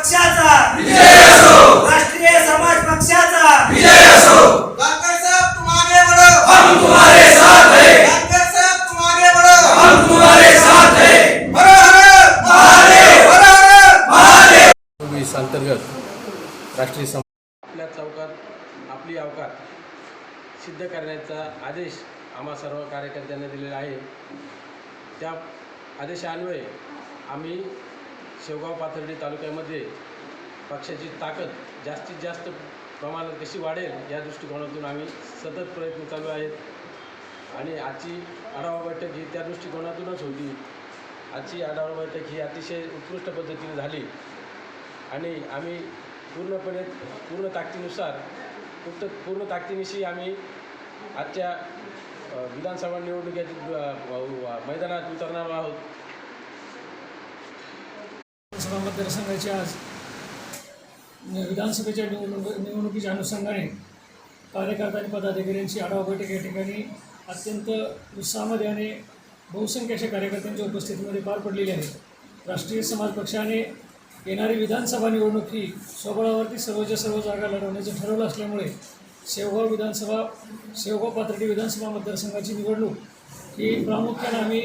पक्षाचा. विजय असो. राष्ट्रीय समाज पक्षाचा. विजय असो. अंतर्गत राष्ट्रीय समाज आपल्या चौकात आपली अवकात सिद्ध करण्याचा आदेश आम्हा सर्व कार्यकर्त्यांना दिलेला आहे. त्या आदेशान्वये आम्ही शेवगाव पाथर्डी तालुक्यामध्ये पक्षाची ताकद जास्तीत जास्त प्रमाणात कशी वाढेल या दृष्टिकोनातून आम्ही सतत प्रयत्न चालू आहेत. आणि आजची आढावा बैठक ही त्या दृष्टिकोनातूनच होती. आजची आढावा बैठक ही अतिशय उत्कृष्ट पद्धतीने झाली. आणि आम्ही पूर्णपणे पूर्ण ताकदीनुसार फक्त पूर्ण ताकदीनिशी आम्ही आजच्या विधानसभा निवडणुकीच्या मैदानात उतरणार आहोत. विधानसभा मतदारसंघाची आज विधानसभेच्या निवडणूक निवडणुकीच्या अनुषंगाने कार्यकर्ता आणि पदाधिकाऱ्यांची आढावा बैठक या ठिकाणी अत्यंत उत्साहामध्ये आणि बहुसंख्य अशा कार्यकर्त्यांच्या उपस्थितीमध्ये पार पडलेली आहे. राष्ट्रीय समाज पक्षाने येणारी विधानसभा निवडणूक ही स्वबळावरती सर्वच्या सर्व जागा लढवण्याचं ठरवलं असल्यामुळे शेवगाव विधानसभा शेवगाव पाथर्डी विधानसभा मतदारसंघाची निवडणूक ही प्रामुख्याने आम्ही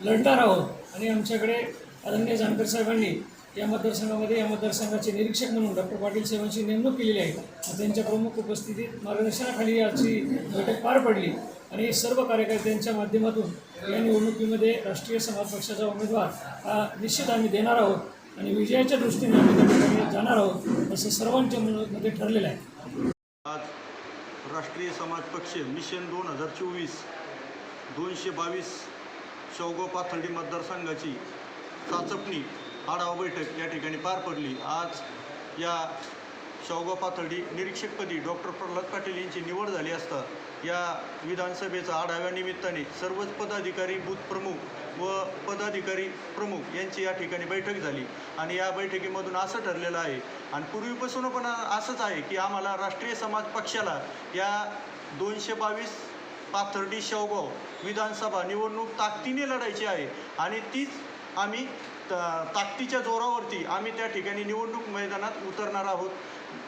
लढणार आहोत आणि आमच्याकडे आदरणीय जानकर साहेबांनी या मतदारसंघामध्ये या मतदारसंघाचे निरीक्षक म्हणून डॉक्टर पाटील साहेबांची नेमणूक केलेली आहे त्यांच्या प्रमुख उपस्थितीत मार्गदर्शनाखाली याची बैठक पार पडली आणि सर्व कार्यकर्त्यांच्या माध्यमातून या निवडणुकीमध्ये राष्ट्रीय समाज पक्षाचा उमेदवार हा निश्चित आम्ही देणार आहोत आणि विजयाच्या दृष्टीने आम्ही त्या ठिकाणी जाणार आहोत असं सर्वांच्या मध्ये ठरलेलं आहे. आज राष्ट्रीय समाज पक्ष मिशन दोन हजार चोवीस दोनशे बावीस चौगो पाथर्डी मतदारसंघाची चाचपणी आढावा बैठक या ठिकाणी पार पडली. आज या शावगाव पाथर्डी निरीक्षकपदी डॉक्टर प्रल्हाद पाटील यांची निवड झाली असता या विधानसभेचा आढाव्यानिमित्ताने सर्वच पदाधिकारी बूथ प्रमुख व पदाधिकारी प्रमुख यांची या ठिकाणी बैठक झाली. आणि या बैठकीमधून असं ठरलेलं आहे आणि पूर्वीपासून पण असंच आहे की आम्हाला राष्ट्रीय समाज पक्षाला या दोनशे बावीस पाथर्डी शेवगाव विधानसभा निवडणूक ताकदीने लढायची आहे. आणि तीच आम्ही त ताकदीच्या जोरावरती आम्ही त्या ठिकाणी निवडणूक मैदानात उतरणार आहोत.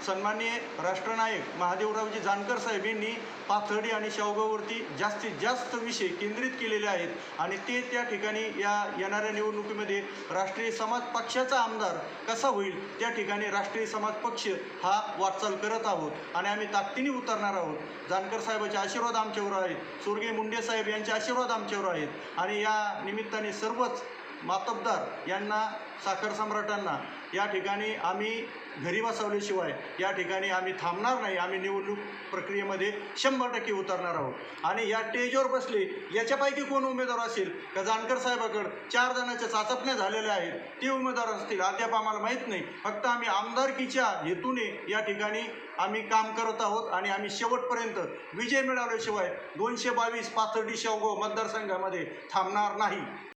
सन्माननीय राष्ट्रनायक महादेवरावजी जानकर साहेब यांनी पाथर्डी आणि शावगाववरती जास्तीत जास्त विषय केंद्रित केलेले आहेत आणि ते त्या ठिकाणी या येणाऱ्या निवडणुकीमध्ये राष्ट्रीय समाज पक्षाचा आमदार कसा होईल त्या ठिकाणी राष्ट्रीय समाज पक्ष हा वाटचाल करत आहोत आणि आम्ही ताकदीने उतरणार आहोत. जानकर साहेबाचे आशीर्वाद आमच्यावर आहेत. स्वर्गीय मुंडे साहेब यांचे आशीर्वाद आमच्यावर आहेत. आणि या निमित्ताने सर्वच मातबदार यांना साखर सम्राटांना या ठिकाणी आम्ही घरी बसवल्याशिवाय या ठिकाणी आम्ही थांबणार नाही. आम्ही निवडणूक प्रक्रियेमध्ये शंभर टक्के उतरणार आहोत. आणि या स्टेजवर बसले याच्यापैकी कोण उमेदवार असेल? का जानकर साहेबाकडं चार जणांच्या चाचपण्या झालेल्या आहेत ते उमेदवार असतील? अद्याप आम्हाला माहीत नाही. फक्त आम्ही आमदारकीच्या हेतूने या ठिकाणी आम्ही काम करत आहोत आणि आम्ही शेवटपर्यंत विजय मिळवल्याशिवाय दोनशे बावीस पाथर्डी शेवगाव मतदारसंघामध्ये थांबणार नाही.